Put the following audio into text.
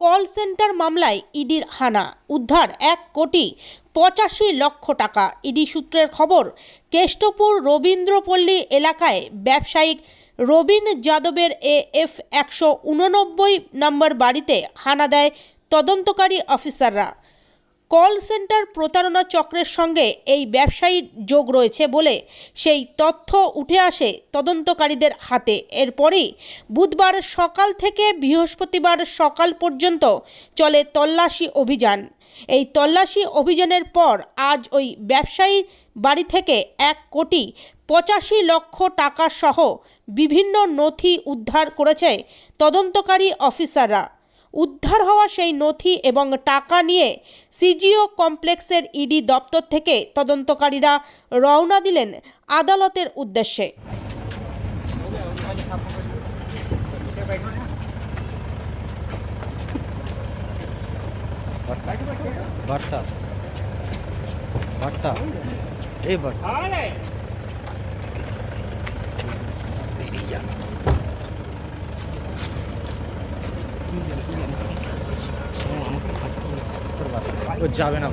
Call centre মামলায় ইডির হানা। উদ্ধার এক কোটি পঁচাশি লক্ষ টাকা। ইডি সূত্রের খবর, কেষ্টপুর রবীন্দ্রপল্লী এলাকায় ব্যবসায়িক রবীন যাদবের এ এফ একশো উননব্বই নম্বর বাড়িতে হানা দেয় তদন্তকারী অফিসাররা। কল সেন্টার প্রতারণা চক্রের সঙ্গে এই ব্যবসায়ীর যোগ রয়েছে বলে সেই তথ্য উঠে আসে তদন্তকারীদের হাতে। এরপরেই বুধবার সকাল থেকে বৃহস্পতিবার সকাল পর্যন্ত চলে তল্লাশি অভিযান। এই তল্লাশি অভিযানের পর আজ ওই ব্যবসায়ীর বাড়ি থেকে এক কোটি পঁচাশি লক্ষ টাকা সহ বিভিন্ন নথি উদ্ধার করেছে তদন্তকারী অফিসাররা। উদ্ধার হওয়া সেই নথি এবং টাকা নিয়ে সিজিও কমপ্লেক্সের ইডি দপ্তর থেকে তদন্তকারীরা রওনা দিলেন আদালতের উদ্দেশ্যে। এই যাবে না